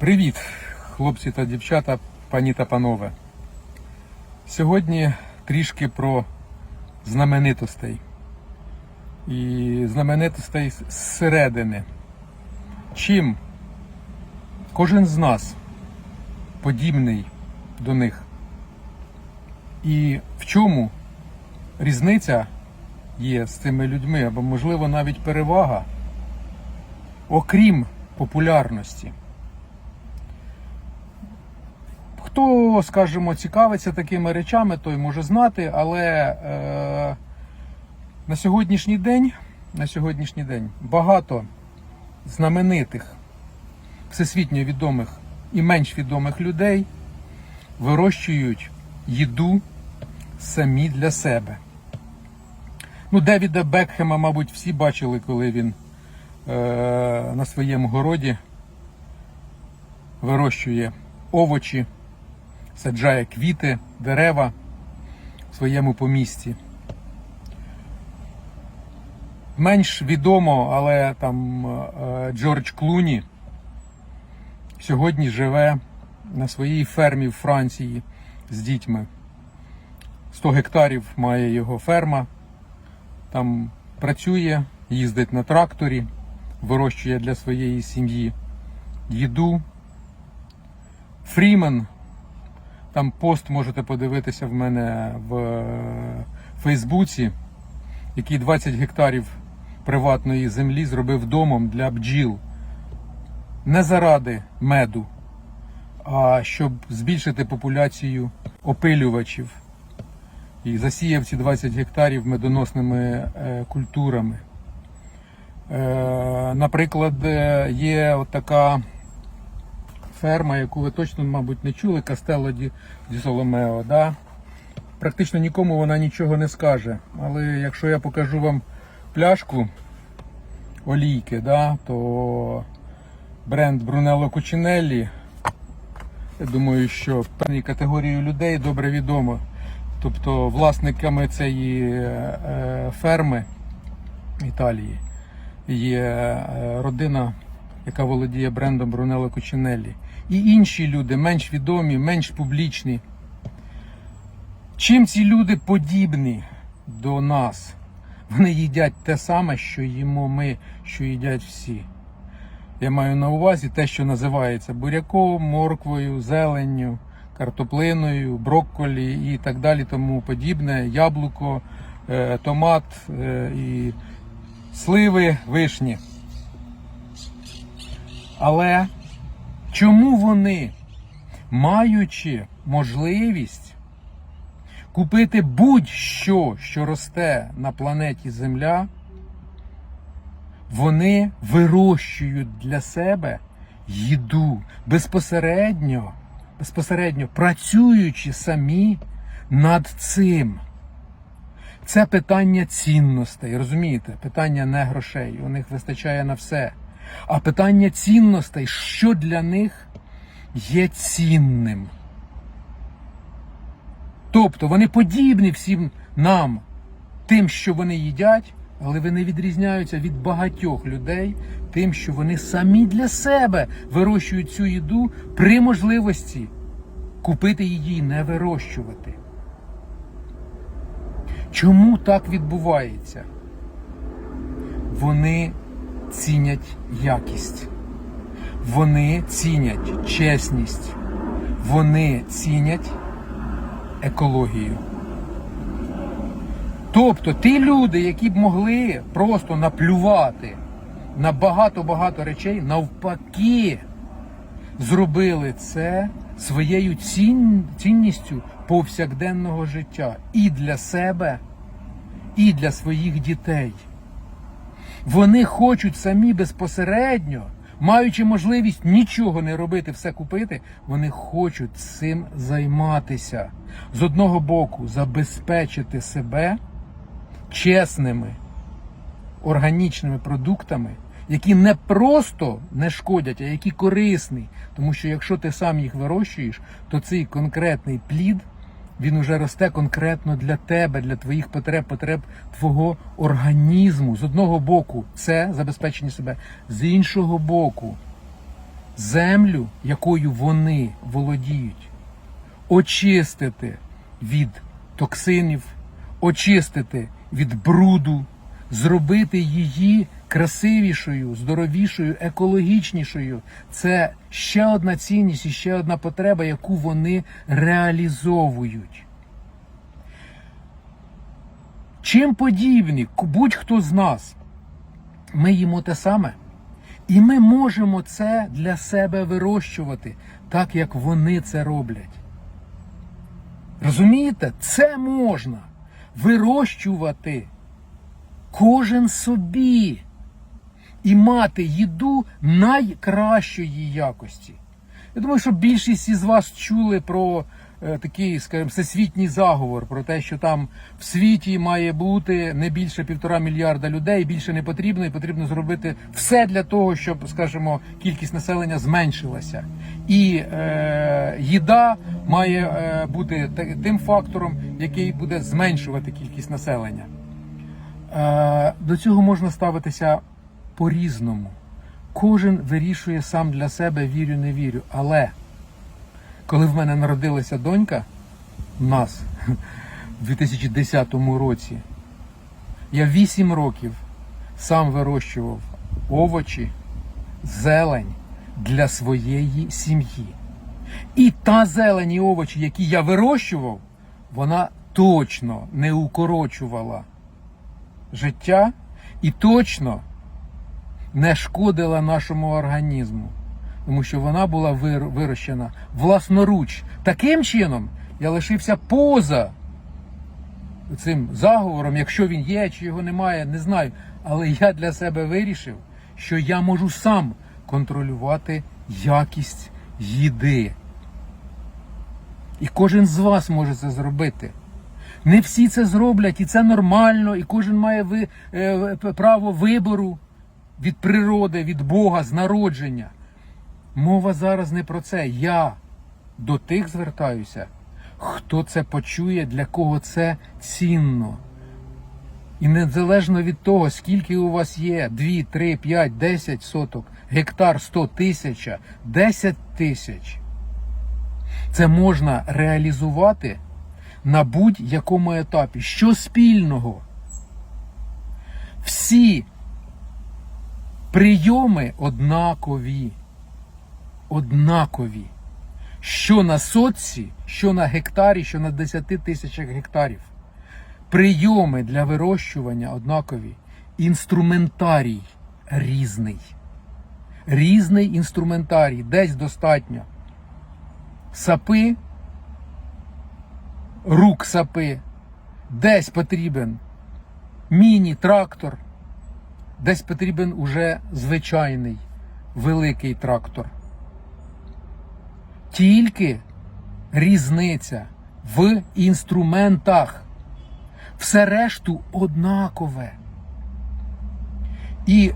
Привіт, хлопці та дівчата, пані та панове. Сьогодні трішки про знаменитостей. І знаменитостей зсередини. Чим кожен з нас подібний до них? І в чому різниця є з цими людьми, або, можливо, навіть перевага, окрім популярності? Хто, скажімо, цікавиться такими речами, той може знати, але е, на сьогоднішній день, на сьогоднішній день багато знаменитих, всесвітньо відомих і менш відомих людей вирощують їду самі для себе. Ну, Девіда Бекхема, мабуть, всі бачили, коли він е, на своєму городі вирощує овочі саджає квіти, дерева в своєму помісті. Менш відомо, але там е, Джордж Клуні сьогодні живе на своїй фермі в Франції з дітьми. 100 гектарів має його ферма. Там працює, їздить на тракторі, вирощує для своєї сім'ї їду. Фрімен там пост можете подивитися в мене в е, Фейсбуці, який 20 гектарів приватної землі зробив домом для бджіл. Не заради меду, а щоб збільшити популяцію опилювачів. І засіяв ці 20 гектарів медоносними е, культурами. Е, наприклад, є от така ферма, яку ви точно, мабуть, не чули, Кастелло ді, ді Соломео. Да? Практично нікому вона нічого не скаже. Але якщо я покажу вам пляшку олійки, да, то бренд Брунелло Кучинеллі, я думаю, що певній категорії людей добре відомо. Тобто власниками цієї е, ферми Італії є е, родина, яка володіє брендом Брунелло Кучинеллі і інші люди, менш відомі, менш публічні. Чим ці люди подібні до нас? Вони їдять те саме, що їмо ми, що їдять всі. Я маю на увазі те, що називається буряком, морквою, зеленню, картоплиною, брокколі і так далі, тому подібне, яблуко, е, томат е, і сливи, вишні. Але Чому вони, маючи можливість купити будь-що, що росте на планеті Земля, вони вирощують для себе їду безпосередньо, безпосередньо працюючи самі над цим? Це питання цінностей, розумієте? Питання не грошей. У них вистачає на все. А питання цінностей, що для них є цінним. Тобто вони подібні всім нам, тим, що вони їдять, але вони відрізняються від багатьох людей тим, що вони самі для себе вирощують цю їду при можливості купити її не вирощувати. Чому так відбувається? Вони цінять якість, вони цінять чесність, вони цінять екологію. Тобто ті люди, які б могли просто наплювати на багато-багато речей, навпаки, зробили це своєю цін... цінністю повсякденного життя і для себе, і для своїх дітей. Вони хочуть самі безпосередньо, маючи можливість нічого не робити, все купити, вони хочуть цим займатися. З одного боку, забезпечити себе чесними органічними продуктами, які не просто не шкодять, а які корисні. Тому що якщо ти сам їх вирощуєш, то цей конкретний плід він уже росте конкретно для тебе, для твоїх потреб, потреб твого організму. З одного боку, це забезпечення себе, з іншого боку, землю, якою вони володіють, очистити від токсинів, очистити від бруду, зробити її красивішою, здоровішою, екологічнішою. Це ще одна цінність і ще одна потреба, яку вони реалізовують. Чим подібні будь-хто з нас, ми їмо те саме. І ми можемо це для себе вирощувати, так як вони це роблять. Розумієте, це можна вирощувати кожен собі і мати їду найкращої якості. Я думаю, що більшість із вас чули про е, такий, скажімо, всесвітній заговор, про те, що там в світі має бути не більше півтора мільярда людей, більше не потрібно, і потрібно зробити все для того, щоб, скажімо, кількість населення зменшилася. І е, їда має е, бути тим фактором, який буде зменшувати кількість населення. Е, до цього можна ставитися по-різному. Кожен вирішує сам для себе, вірю, не вірю. Але коли в мене народилася донька, в нас в 2010 році, я 8 років сам вирощував овочі, зелень для своєї сім'ї. І та зелень і овочі, які я вирощував, вона точно не укорочувала життя і точно не шкодила нашому організму, тому що вона була вирощена власноруч. Таким чином я лишився поза цим заговором, якщо він є чи його немає, не знаю. Але я для себе вирішив, що я можу сам контролювати якість їди. І кожен з вас може це зробити. Не всі це зроблять, і це нормально, і кожен має ви, е, право вибору від природи, від Бога, з народження. Мова зараз не про це. Я до тих звертаюся, хто це почує, для кого це цінно. І незалежно від того, скільки у вас є 2, 3, 5, 10 соток, гектар 100 тисяча, 10 тисяч. Це можна реалізувати на будь-якому етапі. Що спільного? Всі прийоми однакові. Однакові. Що на сотці, що на гектарі, що на 10 тисячах гектарів. Прийоми для вирощування однакові. Інструментарій різний. Різний інструментарій. Десь достатньо сапи, рук сапи, десь потрібен міні-трактор, десь потрібен уже звичайний великий трактор. Тільки різниця в інструментах. Все решту однакове. І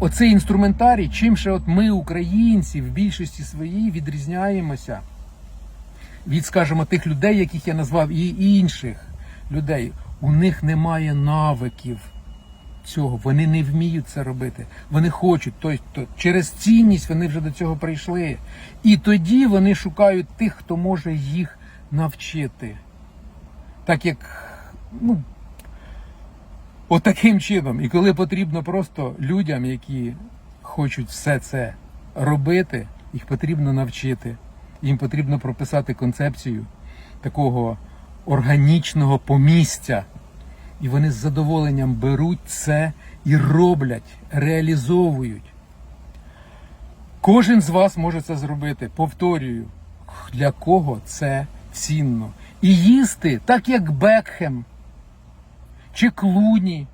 оцей інструментарій, чим ще от ми, українці, в більшості своїй відрізняємося від, скажімо, тих людей, яких я назвав, і інших людей. У них немає навиків цього. Вони не вміють це робити. Вони хочуть. Тобто через цінність вони вже до цього прийшли. І тоді вони шукають тих, хто може їх навчити. Так як, ну, Отаким чином. І коли потрібно просто людям, які хочуть все це робити, їх потрібно навчити. Їм потрібно прописати концепцію такого органічного помістя. І вони з задоволенням беруть це і роблять, реалізовують. Кожен з вас може це зробити. Повторюю, для кого це цінно. І їсти, так як Бекхем чи Клуні,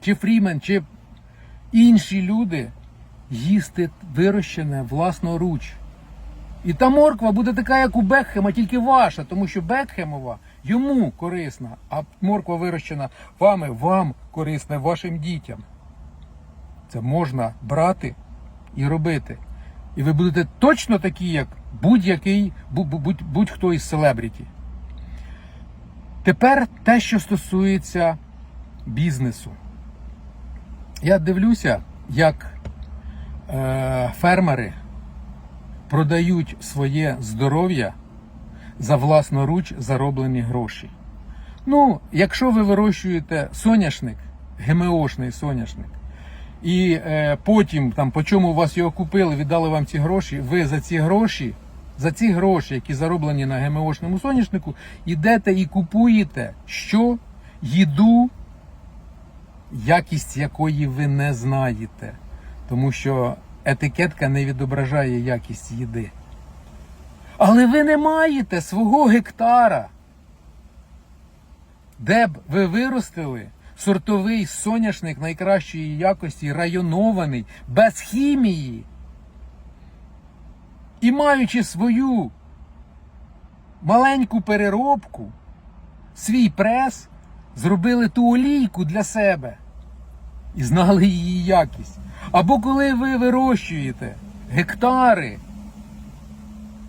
чи Фрімен, чи інші люди їсти вирощене власноруч. І та морква буде така, як у Бекхема, тільки ваша, тому що Бекхемова йому корисна, а морква вирощена вами, вам корисна, вашим дітям. Це можна брати і робити. І ви будете точно такі, як будь-який, бу- бу- будь- будь-хто із селебріті. Тепер те, що стосується бізнесу. Я дивлюся, як е, фермери продають своє здоров'я за власноруч зароблені гроші. Ну, якщо ви вирощуєте соняшник, ГМОшний соняшник, і е, потім, там, по чому у вас його купили, віддали вам ці гроші, ви за ці гроші, за ці гроші, які зароблені на ГМОшному соняшнику, йдете і купуєте що? Їду, якість якої ви не знаєте. Тому що етикетка не відображає якість їди. Але ви не маєте свого гектара, де б ви виростили сортовий соняшник найкращої якості, районований, без хімії. І маючи свою маленьку переробку, свій прес, зробили ту олійку для себе і знали її якість. Або коли ви вирощуєте гектари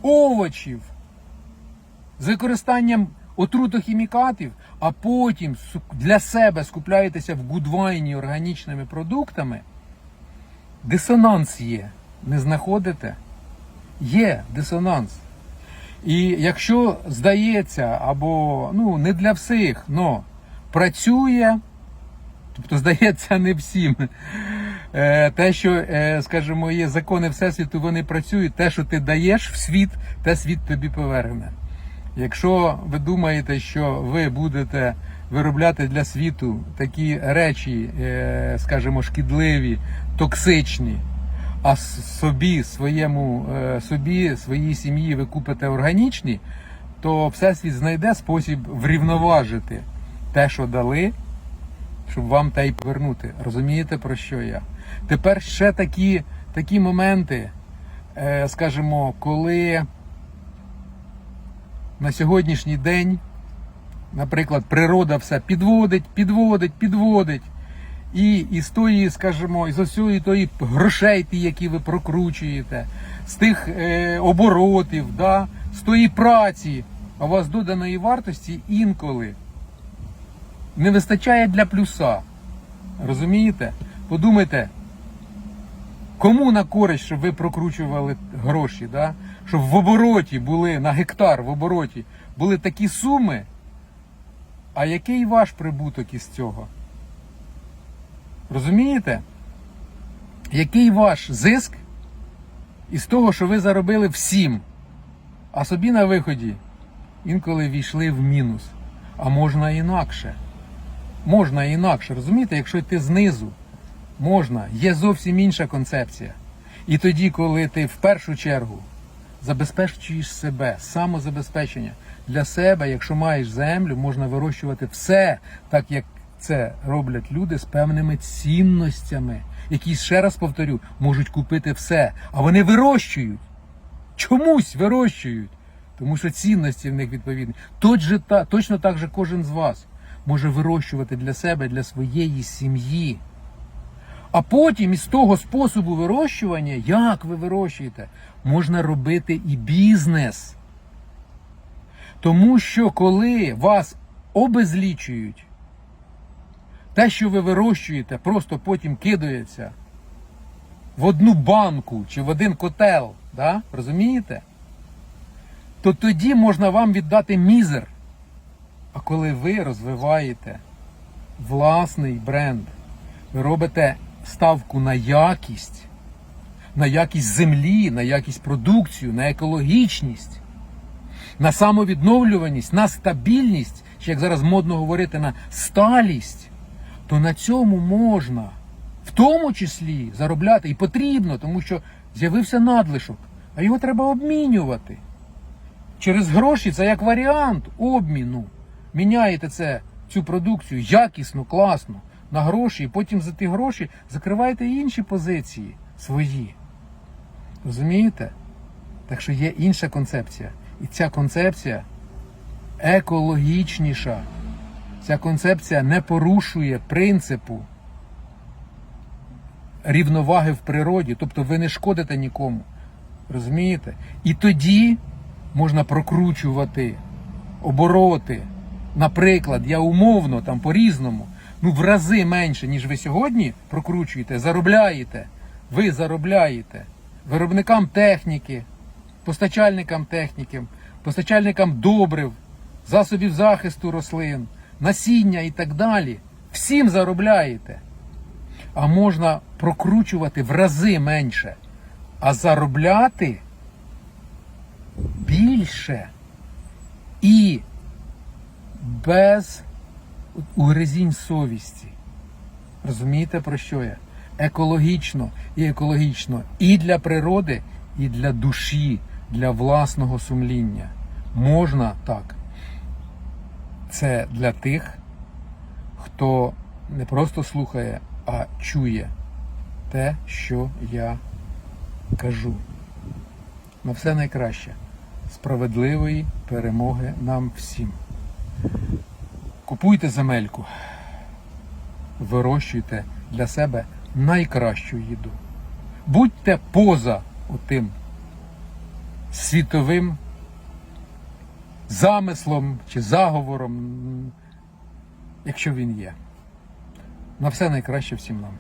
овочів з використанням отрутохімікатів, а потім для себе скупляєтеся в гудвайні органічними продуктами, дисонанс є. Не знаходите? Є дисонанс. І якщо здається, або ну не для всіх, но працює, тобто здається не всім. Е, Те, що, е, скажімо, є закони Всесвіту, вони працюють. Те, що ти даєш в світ, те світ тобі поверне. Якщо ви думаєте, що ви будете виробляти для світу такі речі, е, скажімо, шкідливі, токсичні, а собі, своєму, собі, своїй сім'ї ви купите органічні, то Всесвіт знайде спосіб врівноважити те, що дали, щоб вам те й повернути. Розумієте, про що я? Тепер ще такі, такі моменти, е, скажімо, коли на сьогоднішній день, наприклад, природа все підводить, підводить, підводить. І із тої, скажімо, із усієї тої грошей, які ви прокручуєте, з тих е, оборотів, да, з тої праці, а у вас доданої вартості інколи не вистачає для плюса. Розумієте? Подумайте, кому на користь, щоб ви прокручували гроші, да? щоб в обороті були на гектар в обороті були такі суми, а який ваш прибуток із цього? Розумієте? Який ваш зиск із того, що ви заробили всім, а собі на виході інколи війшли в мінус. А можна інакше. Можна інакше, розумієте, якщо йти знизу, можна, є зовсім інша концепція. І тоді, коли ти в першу чергу забезпечуєш себе, самозабезпечення для себе, якщо маєш землю, можна вирощувати все, так як це роблять люди з певними цінностями, які, ще раз повторю, можуть купити все, а вони вирощують. Чомусь вирощують, тому що цінності в них відповідні. Точно, так же кожен з вас може вирощувати для себе, для своєї сім'ї. А потім із того способу вирощування, як ви вирощуєте, можна робити і бізнес. Тому що коли вас обезлічують, те, що ви вирощуєте, просто потім кидається в одну банку чи в один котел, да? розумієте? То тоді можна вам віддати мізер. А коли ви розвиваєте власний бренд, ви робите ставку на якість, на якість землі, на якість продукцію, на екологічність, на самовідновлюваність, на стабільність, чи як зараз модно говорити, на сталість, то на цьому можна в тому числі заробляти і потрібно, тому що з'явився надлишок, а його треба обмінювати. Через гроші це як варіант обміну. Міняєте це, цю продукцію якісно, класно, на гроші, і потім за ті гроші закриваєте інші позиції свої. Розумієте? Так що є інша концепція. І ця концепція екологічніша. Ця концепція не порушує принципу рівноваги в природі, тобто ви не шкодите нікому. Розумієте? І тоді можна прокручувати обороти. Наприклад, я умовно там по-різному, ну в рази менше, ніж ви сьогодні прокручуєте, заробляєте ви заробляєте виробникам техніки, постачальникам техніки, постачальникам добрив, засобів захисту рослин, насіння і так далі. Всім заробляєте. А можна прокручувати в рази менше, а заробляти більше і без угризінь совісті. Розумієте, про що я? Екологічно і екологічно і для природи, і для душі, для власного сумління. Можна так. Це для тих, хто не просто слухає, а чує те, що я кажу. На все найкраще. Справедливої перемоги нам всім. Купуйте земельку, вирощуйте для себе найкращу їду. Будьте поза отим світовим замислом чи заговором, якщо він є. На все найкраще всім нам.